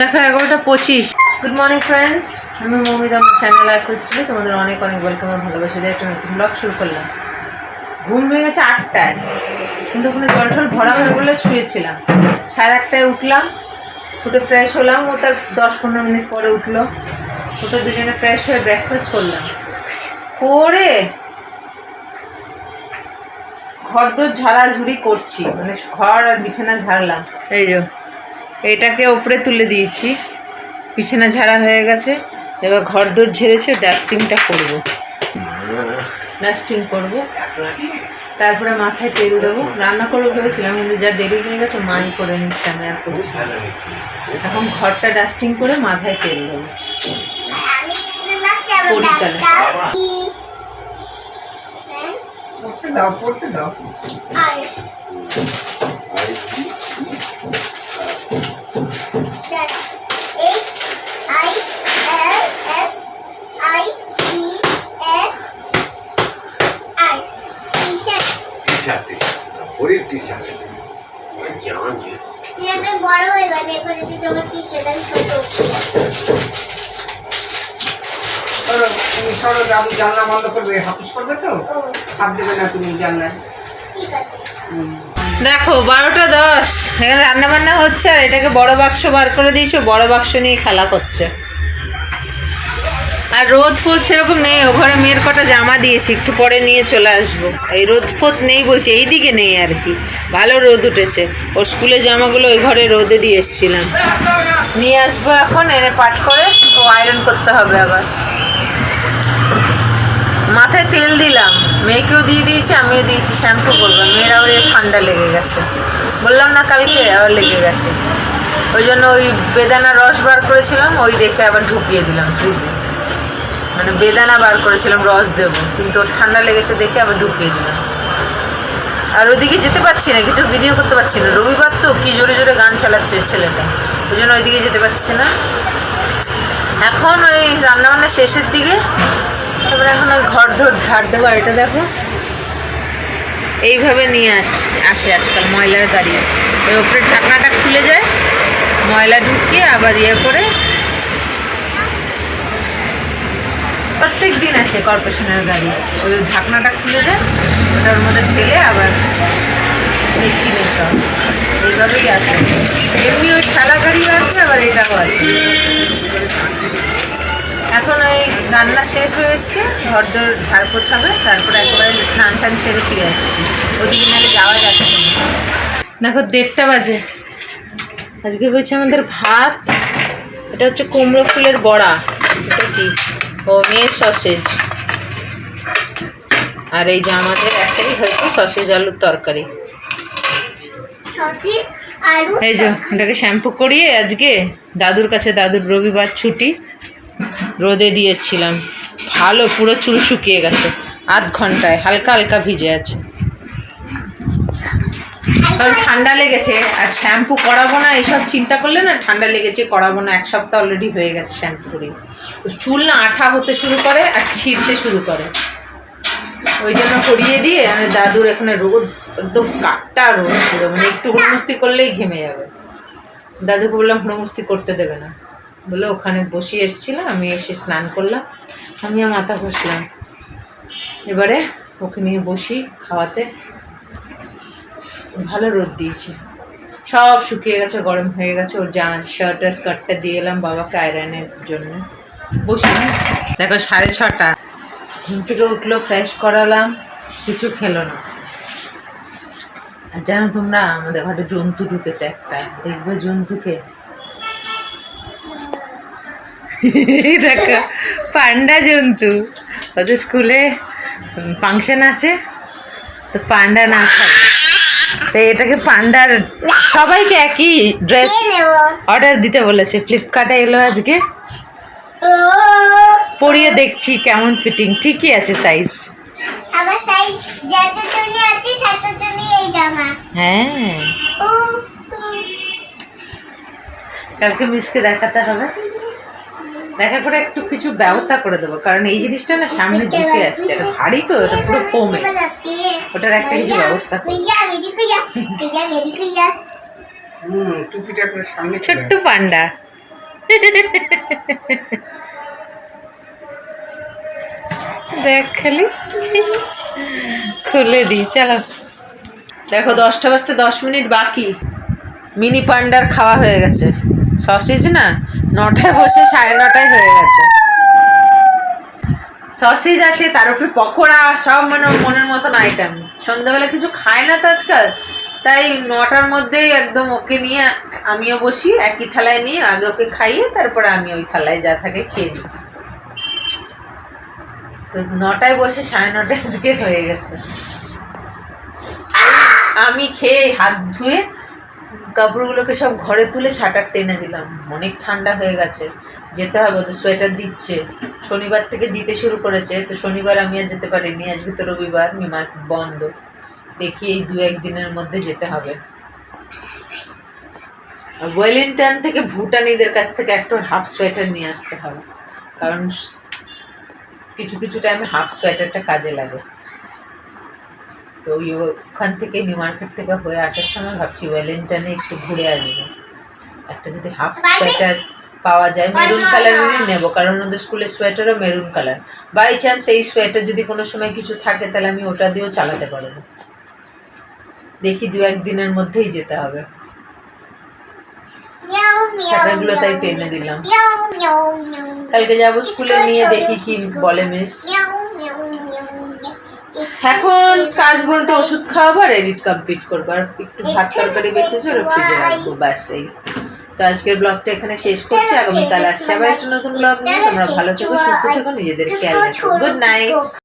দেখো good morning friends আমি মৌমিতা আমার চ্যানেল আর তোমাদের অনেক অনেক ওয়েলকাম আর দিয়ে একটা নতুন ব্লগ শুরু করলাম। ঘুম আটটায়। কিন্তু ওখানে জল ভরা হয়ে বলে সাড়ে আটটায় উঠলাম। উঠে ফ্রেশ হলাম। ও তার দশ পনেরো মিনিট পরে উঠল। উঠে দুজনে ফ্রেশ হয়ে ব্রেকফাস্ট করলাম। করে ঘর দোর ঝাড়াঝুড়ি করছি। মানে ঘর আর বিছানা ঝাড়লাম। এই এটাকে ওপরে তুলে দিয়েছি। বিছানা ঝাড়া হয়ে গেছে। এবার ঘর দোর ঝেড়েছে ডাস্টিংটা করব। ডাস্টিং করব। তারপরে মাথায় তেল দেবো। রান্না করব ভেবেছিলাম কিন্তু যা দেরি হয়ে গেছে মাই করে নিচ্ছে আমি আর করছি। এখন ঘরটা ডাস্টিং করে মাথায় তেল দেবো। পড়ি তাহলে। পড়তে দাও পড়তে দাও। পরির টি-শার্ট বড় হয়ে গেছে এখন তোমার টি শার্ট আমি ছোট তুমি সরো দাদু জানলা বন্ধ করবে করবে তো? ও। হাত দেবে না তুমি জানলায়। দেখো বারোটা দশ। এখানে রান্না বান্না হচ্ছে আর এটাকে বড় বাক্স বার করে দিয়েছ বড় বাক্স নিয়ে খেলা করছে। আর রোদ ফোদ সেরকম নেই, ও ঘরে মেয়ের কটা জামা দিয়েছি, একটু পরে নিয়ে চলে আসব। এই রোদ ফোদ নেই বলছে এই দিকে নেই আর কি। ভালো রোদ উঠেছে। ওর স্কুলের জামাগুলো ওই ঘরে রোদে দিয়ে এসেছিলাম। নিয়ে আসব এখন, এনে পাট করে, ও আয়রন করতে হবে আবার। মাথায় তেল দিলাম। মেয়েকেও দিয়ে দিয়েছি, আমিও দিয়েছি শ্যাম্পু করব মেয়ের আবার ঠান্ডা লেগে গেছে। বললাম না কালকে, আবার লেগে গেছে। ওই জন্য ওই বেদানা রস বার করেছিলাম, ওই দেখে আবার ঢুকিয়ে দিলাম ফ্রিজে মানে বেদানা বার করেছিলাম, রস দেবো। কিন্তু ঠান্ডা লেগেছে দেখে আবার ঢুকিয়ে দিলাম। আর ওইদিকে যেতে পারছি না, কিছু ভিডিও করতে পারছি না। রবিবার তো কি জোরে জোরে গান চালাচ্ছে ছেলেটা। ওই জন্য ওইদিকে যেতে পারছি না। এখন ওই রান্নাবান্না শেষের দিকে। তারপরে এখন ওই ঘর ধর ঝাড় দেবো এটা দেখো। এইভাবে নিয়ে আস আসে আজকাল ময়লার গাড়ি। ওই ওপরে ঢাকনাটা খুলে যায়, ময়লা ঢুকিয়ে আবার ইয়ে করে প্রত্যেক দিন আসে কর্পোরেশনের গাড়ি। ওই ঢাকনাটা খুলে যায় ওটার মধ্যে ফেলে আবার মেশিনে সব এইভাবেই আসে। এমনি ওই ঠেলা গাড়িও আসে, আবার এটাও আসে। এখন ওই রান্না শেষ হয়ে এসছে ঘর দর ঝাড় পোছাবে, তারপরে একেবারে স্নান টান সেরে ফিরে আসছি। ওদিকে নাহলে যাওয়া যাচ্ছে দেখো দেড়টা বাজে। আজকে হয়েছে আমাদের ভাত, এটা হচ্ছে কুমড়ো ফুলের বড়া। এটা কি? ও মেয়ের সসেজ। আর এই যে আমাদের একটাই হয়েছে সসেজ আলুর তরকারি। এই যে এটাকে শ্যাম্পু করিয়ে আজকে দাদুর কাছে দাদুর রবিবার ছুটি রোদে দিয়ে এসেছিলাম। ভালো পুরো চুল শুকিয়ে গেছে। আধ ঘন্টায় হালকা হালকা ভিজে আছে। কারণ ঠান্ডা লেগেছে, আর শ্যাম্পু করাবো না, এসব চিন্তা করলে না ঠান্ডা লেগেছে, করাবো না, এক সপ্তাহ অলরেডি হয়ে গেছে শ্যাম্পু করিয়েছি। চুল না আঠা হতে শুরু করে, আর ছিঁড়তে শুরু করে। ওই জন্য করিয়ে দিয়ে আমি দাদুর এখানে রোদ, একদম কাটটা রোদ পুরো মানে একটু হুড়মুস্তি করলেই ঘেমে যাবে। দাদুকে বললাম, হুড়মুস্তি করতে দেবে না। বলে, ওখানে বসিয়ে এসেছিলাম, আমি এসে স্নান করলাম আমিও মাথা ঘষলাম। এবারে ওকে নিয়ে বসি খাওয়াতে। ভালো রোদ দিয়েছে। সব শুকিয়ে গেছে, গরম হয়ে গেছে। ওর জামা শার্ট আর স্কার্টটা দিয়ে এলাম বাবাকে আয়রনের জন্য। বসি দেখো, সাড়ে ছটা। ঘুম থেকে উঠল ফ্রেশ করালাম, কিছু খেলো না। আর জানো তোমরা, আমাদের ঘরে জন্তু ঢুকেছে একটা। দেখবে জন্তুকে? দেখো, পান্ডা জন্তু। ওদের স্কুলে ফাংশন আছে, তো পান্ডা না খাবে। তো এটাকে পান্ডার সবাইকে একই ড্রেস অর্ডার দিতে বলেছে। ফ্লিপকার্টে এলো আজকে। পরিয়ে দেখছি কেমন ফিটিং ঠিকই আছে সাইজ হ্যাঁ। কালকে মিসকে দেখাতে হবে। দেখা করে একটু কিছু ব্যবস্থা করে দেবো। কারণ এই জিনিসটা না সামনে ঝুঁকে আসছে এটা ভারী তো এটা পুরো কমে ওটার একটা কিছু ব্যবস্থা টুপিটা করে সামনে ছোট্ট পান্ডা। দেখ খালি। খুলে দিই চলো। দেখো দশটা বাজতে দশ মিনিট বাকি। মিনি পান্ডার খাওয়া হয়ে গেছে। সসেজ না? নটায় বসে সাড়ে নটায় হয়ে গেছে। সসেজ আছে তার উপরে পকোড়া সব মানে মনের মতন আইটেম সন্ধ্যাবেলা কিছু খায় না তো আজকাল? তাই নটার মধ্যেই একদম ওকে নিয়ে আমিও বসি, একই থালায় নিয়ে আগে ওকে খাইয়ে তারপরে আমি ওই থালায় যা থাকে খেয়ে নিই। তো নটায় বসে সাড়ে নটায় আজকে হয়ে গেছে। আমি খেয়ে হাত ধুয়ে কাপড়গুলোকে সব ঘরে তুলে শাটার টেনে দিলাম। অনেক ঠান্ডা হয়ে গেছে। যেতে হবে তো সোয়েটার দিচ্ছে। শনিবার থেকে দিতে শুরু করেছে। তো শনিবার আমি আর যেতে পারিনি। আজকে তো রবিবার মিমার বন্ধ। দেখি এই দু একদিনের মধ্যে যেতে হবে। আর ওয়েলিংটন থেকে ভুটানিদের কাছ থেকে একটা হাফ সোয়েটার নিয়ে আসতে হবে। কারণ কিছু কিছু টাইমে হাফ সোয়েটারটা কাজে লাগে। তো ওই ওখান থেকে নিউ মার্কেট থেকে হয়ে আসার সময় ভাবছি ওয়েলিংটনে একটু ঘুরে আসব। একটা যদি হাফ সোয়েটার পাওয়া যায় মেরুন কালারেরই নেব কারণ ওদের স্কুলের সোয়েটারও মেরুন কালার বাই চান্স এই সোয়েটার যদি কোনো সময় কিছু থাকে তাহলে আমি ওটা দিয়েও চালাতে পারব। দেখি দু একদিনের মধ্যেই যেতে হবে। শাটারগুলো তাই টেনে দিলাম। কালকে যাব স্কুলে নিয়ে দেখি কি বলে মিস। এখন কাজ বলতে ওষুধ খাওয়াবো আর এডিট কমপ্লিট করব। আর একটু ভাত তরকারি বেঁচেছে ওরা ফ্রিজে রাখব ব্যাস এই। তো আজকের ব্লগটা এখানে শেষ করছি। আগামীকাল আসছে আবার একটা নতুন ব্লগ নিয়ে। তোমরা ভালো থেকো সুস্থ থেকো নিজেদের খেয়াল রাখো। Good night